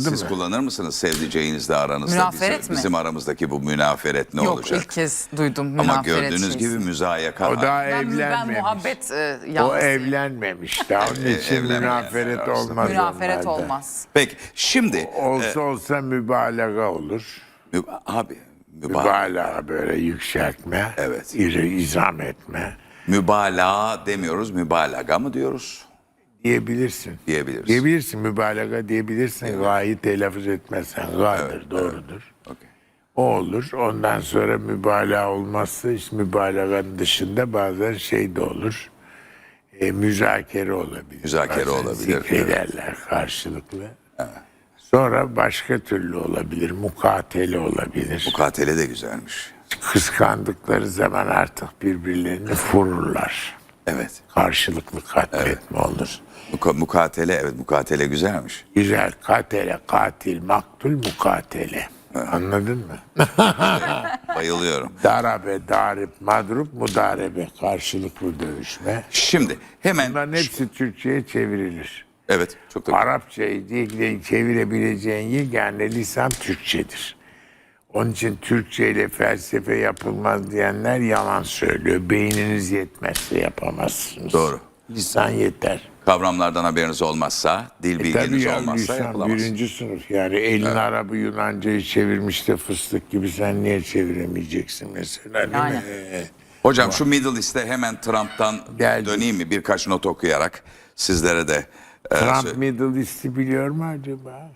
Siz mı? kullanır mısınız sevdiceğinizle aranızda? Münaferet bizim, mi? bizim aramızdaki bu münaferet ne Yok olacak? ilk kez duydum Ama münaferet gördüğünüz şeysi. gibi müzayaka. O daha ben, ben evlenmemiş. muhabbet e, O evlenmemiş. Daha onun için münaferet olmaz. Münaferet onlarda. olmaz. Peki şimdi Olsa olsa mübalağa olur. müba- abi müba- Mübalağa böyle yükseltme. Evet. iri izam etme mübalağa demiyoruz, mübalağa mı diyoruz? Diyebilirsin. Diyebiliriz. Diyebilirsin mübalağa diyebilirsin. Gayı telaffuz etmezsen gaydır doğrudur. Okey. O olur. Ondan sonra mübalağa olmazsa işte mübalağanın dışında bazen şey de olur. E, müzakere olabilir. Müzakere Bazen olabilir, Zikrederler karşılıklı. Sonra başka türlü olabilir. Mukatele olabilir. Mukatele de güzelmiş. Kıskandıkları zaman artık birbirlerini vururlar. Evet. Karşılıklı katletme olur. Muka- mukatele evet mukatele güzelmiş. Güzel katele, katil, maktul, mukatele. Anladın mı? Bayılıyorum. Darabe, darip, madrup, mudarebe. Karşılıklı dövüşme. Şimdi hemen Bunların hepsi Türkçe'ye çevrilir. evet çok da Arapçayı değil, çevirebileceğin yegane lisan Türkçedir. Onun için Türkçe ile felsefe yapılmaz diyenler yalan söylüyor. Beyniniz yetmezse yapamazsınız. Doğru. Lisan yeter. kavramlardan haberiniz olmazsa, dil E bilginiz tabii ya olmazsa lisan yapılamaz. birinci sınıf. Yani elin Arabı Yunancayı çevirmiş de fıstık gibi sen niye çeviremeyeceksin mesela değil Yani. mi? Ee, Hocam şu Middle East'e hemen Trump'tan Geldik. döneyim mi birkaç not okuyarak sizlere de. e, Trump sö- Middle East'i biliyor mu acaba?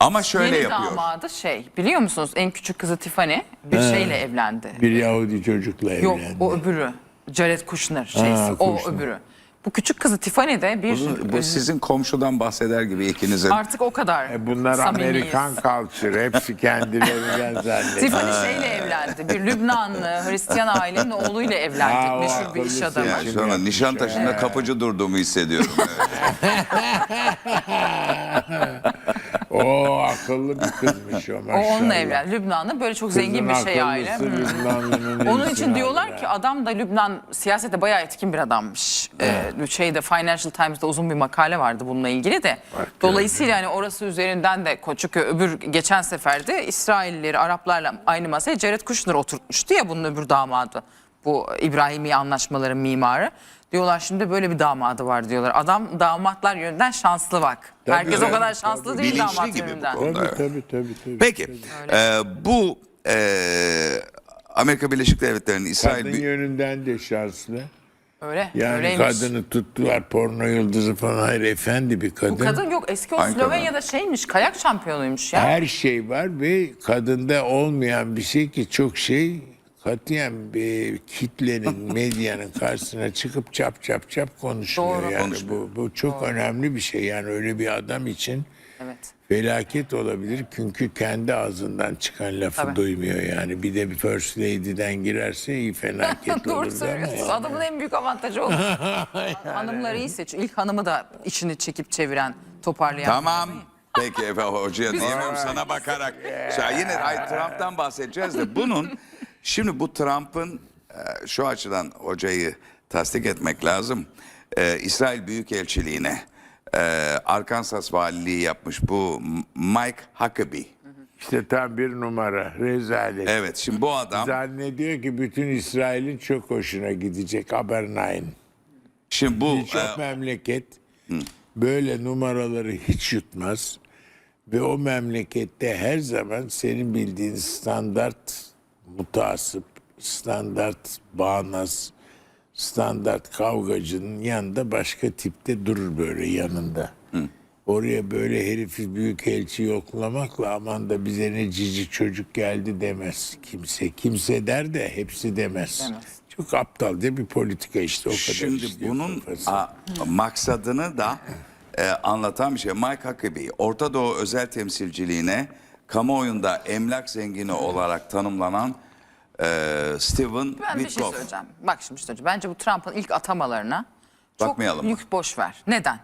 Ama şöyle Yeni yapıyor. damadı şey biliyor musunuz en küçük kızı Tiffany bir şeyle evlendi. Bir Yahudi çocukla Yok evlendi. o öbürü. Jared Kushner şeysi o Kushner. öbürü. Bu küçük kızı Tiffany de bir Bu, bu sizin komşudan bahseder gibi ikinizin. artık o kadar E bunlar samimiyiz. Amerikan culture. Hepsi kendilerinden zannediyor. Tiffany şeyle evlendi. Bir Lübnanlı Hristiyan ailenin oğluyla evlendi. Ha, o Meşhur bir iş akıllısı adamı. Yani an yapmış, Nişantaşı'nda kapıcı durduğumu hissediyorum. o akıllı bir kızmış o O maşallah. onunla evlendi. Lübnanlı böyle çok zengin bir şey aile. Hı. Lübnanlı'nın Onun için diyorlar ki adam da Lübnan siyasete bayağı etkin bir adammış. Ee, şeyde Financial Times'da uzun bir makale vardı bununla ilgili de. Dolayısıyla yani orası üzerinden de çünkü öbür geçen seferde İsraillileri Araplarla aynı masaya Jared Kushner oturtmuştu ya bunun öbür damadı. Bu İbrahimi anlaşmaların mimarı. Diyorlar şimdi böyle bir damadı var diyorlar. Adam damatlar yönünden şanslı bak. Herkes o kadar şanslı değil Bilinçli damat gibi bu yönünden. konu. Tabii tabii tabii. tabii. Peki e, bu e, Amerika Birleşik Devletleri'nin İsrail Kadın bir- yönünden de şanslı. Öyle. Yani öyleymiş. kadını tuttular porno yıldızı falan. Hayır efendi bir kadın. Bu kadın yok eski o? Slovenya'da şeymiş kayak şampiyonuymuş ya. Her şey var ve kadında olmayan bir şey ki çok şey katiyen bir kitlenin, medyanın karşısına çıkıp çap çap çap konuşmuyor. Doğru. Yani Konuşmuyor. bu, bu çok önemli bir şey. Yani öyle bir adam için Evet. felaket olabilir. Çünkü kendi ağzından çıkan lafı Tabii. duymuyor yani. Bir de bir first lady'den girerse iyi felaket Doğru olur söylüyorsunuz. Adamın en büyük avantajı o. Hanımları iyi seçiyor. İlk hanımı da içini çekip çeviren, toparlayan. Tamam. Peki efendim hocaya diyemem sana bakarak. Ya yine ay, Trump'tan bahsedeceğiz de bunun şimdi bu Trump'ın e, şu açıdan hocayı tasdik etmek lazım. E, İsrail Büyükelçiliğine e, Arkansas valiliği yapmış bu Mike Huckabee. İşte tam bir numara. Rezalet. Evet şimdi bu adam Zannediyor ki bütün İsrail'in çok hoşuna gidecek. Habernayn. şimdi bu Birçok e, memleket böyle numaraları hiç yutmaz. Ve o memlekette her zaman senin bildiğin standart mutasip, standart bağnaz, standart kavgacının yanında başka tipte durur böyle yanında. Oraya böyle herifi büyük elçi yoklamakla aman da bize ne cici çocuk geldi demez kimse. Kimse der de hepsi demez. Demez. Çok aptalca bir politika işte o kadar. Şimdi istiyor bunun a, maksadını da e, anlatan bir şey. Mike Huckabee, Orta Doğu özel temsilciliğine kamuoyunda emlak zengini olarak tanımlanan e, Steven Ben bir şey Witkoff. söyleyeceğim. Bak şimdi işte bu Trump'ın ilk atamalarına çok Bakmayalım mı? yük boş ver. Neden?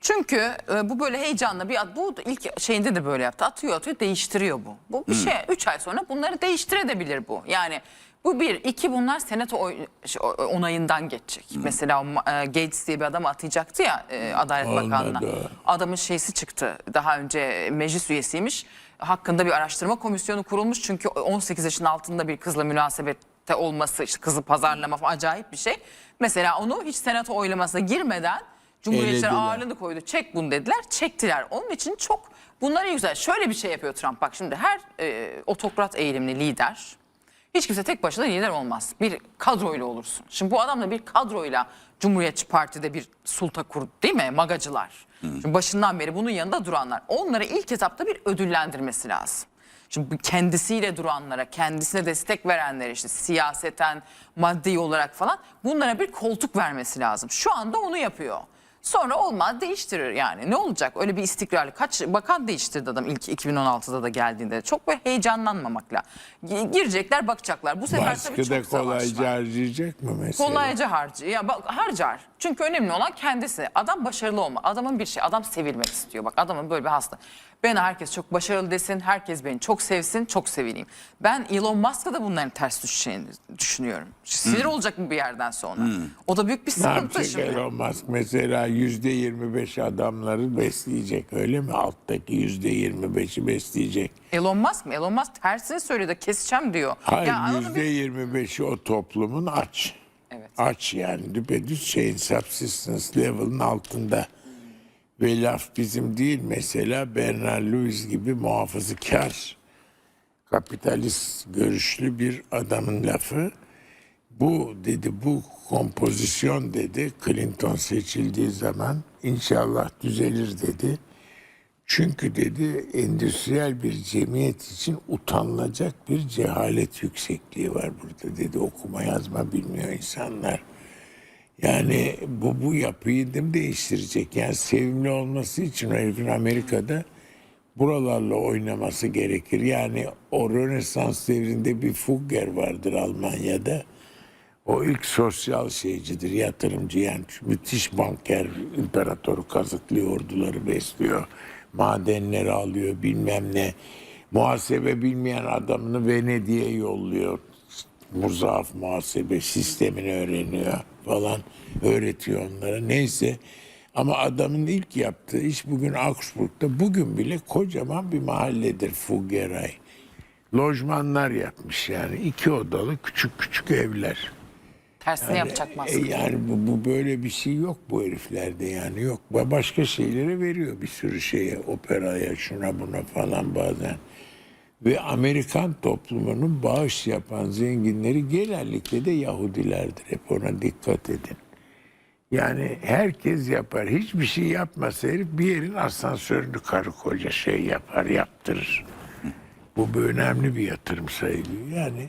Çünkü e, bu böyle heyecanla bir at, bu ilk şeyinde de böyle yaptı. Atıyor atıyor değiştiriyor bu. Bu bir şey 3 ay sonra bunları değiştirebilir bu. Yani Bu bir. iki bunlar senato oy- şey, o- onayından geçecek. Mesela o Ma- e, Gates diye bir adam atayacaktı ya e, Adalet Olmadı. Bakanlığı'na. Adamın şeysi çıktı. Daha önce meclis üyesiymiş. Hakkında bir araştırma komisyonu kurulmuş. Çünkü 18 yaşın altında bir kızla münasebette olması, işte kızı pazarlama falan acayip bir şey. Mesela onu hiç senato oylamasına girmeden Cumhuriyetçiler Elediler. ağırlığını koydu. Çek bunu dediler. Çektiler. Onun için çok bunlar iyi güzel. Şöyle bir şey yapıyor Trump. Bak şimdi her e, otokrat eğilimli lider hiç kimse tek başına lider olmaz. Bir kadroyla olursun. Şimdi bu adam da bir kadroyla Cumhuriyetçi Parti'de bir sulta kurdu değil mi? Magacılar. Şimdi başından beri bunun yanında duranlar. Onlara ilk etapta bir ödüllendirmesi lazım. Şimdi kendisiyle duranlara, kendisine destek verenlere işte siyaseten, maddi olarak falan bunlara bir koltuk vermesi lazım. Şu anda onu yapıyor. Sonra olmaz değiştirir yani. Ne olacak? Öyle bir istikrarlı. Kaç bakan değiştirdi adam ilk 2016'da da geldiğinde. Çok böyle heyecanlanmamakla. Gi- Girecekler bakacaklar. Bu sefer tabii Baskıda çok savaş kolayca var. harcayacak mı mesela? Kolayca harcı. Ya bak harcar. Çünkü önemli olan kendisi. Adam başarılı olma. Adamın bir şey. Adam sevilmek istiyor. Bak adamın böyle bir hasta. Ben herkes çok başarılı desin. Herkes beni çok sevsin. Çok sevileyim. Ben Elon Musk'a da bunların ters düşeceğini düşünüyorum. Sinir olacak mı bir yerden sonra? O da büyük bir sıkıntı şimdi. Elon Musk? Mesela yüzde yirmi beş adamları besleyecek öyle mi? Alttaki yüzde yirmi beşi besleyecek. Elon Musk mı? Elon Musk tersini söyledi. Keseceğim diyor. Hayır yüzde yirmi beşi o toplumun aç. Evet. Aç yani düpedüz şeyin subsistence level'ın altında. Ve laf bizim değil mesela Bernard Lewis gibi muhafazakar kapitalist görüşlü bir adamın lafı. Bu dedi bu kompozisyon dedi Clinton seçildiği zaman inşallah düzelir dedi. Çünkü dedi endüstriyel bir cemiyet için utanılacak bir cehalet yüksekliği var burada dedi. Okuma yazma bilmiyor insanlar. Yani bu bu yapıyı değil değiştirecek. Yani sevimli olması için herifin Amerika'da buralarla oynaması gerekir. Yani o Rönesans devrinde bir Fugger vardır Almanya'da. O ilk sosyal şeycidir, yatırımcı yani müthiş banker, imparatoru kazıklıyor, orduları besliyor, madenleri alıyor bilmem ne. Muhasebe bilmeyen adamını Venedik'e yolluyor. Muzaaf muhasebe sistemini öğreniyor falan, öğretiyor onlara. Neyse ama adamın ilk yaptığı iş bugün Augsburg'da, bugün bile kocaman bir mahalledir Fuggeray. Lojmanlar yapmış yani iki odalı küçük küçük evler. Tersini yapacak Musk. E yani bu, bu böyle bir şey yok bu heriflerde yani yok. Ba- Başka şeylere veriyor bir sürü şeye, operaya, şuna buna falan bazen. Ve Amerikan toplumunun bağış yapan zenginleri genellikle de Yahudilerdir. Hep ona dikkat edin. Yani herkes yapar. Hiçbir şey yapmasa herif bir yerin asansörünü karı koca şey yapar, yaptırır. Bu bir önemli bir yatırım sayılıyor. Yani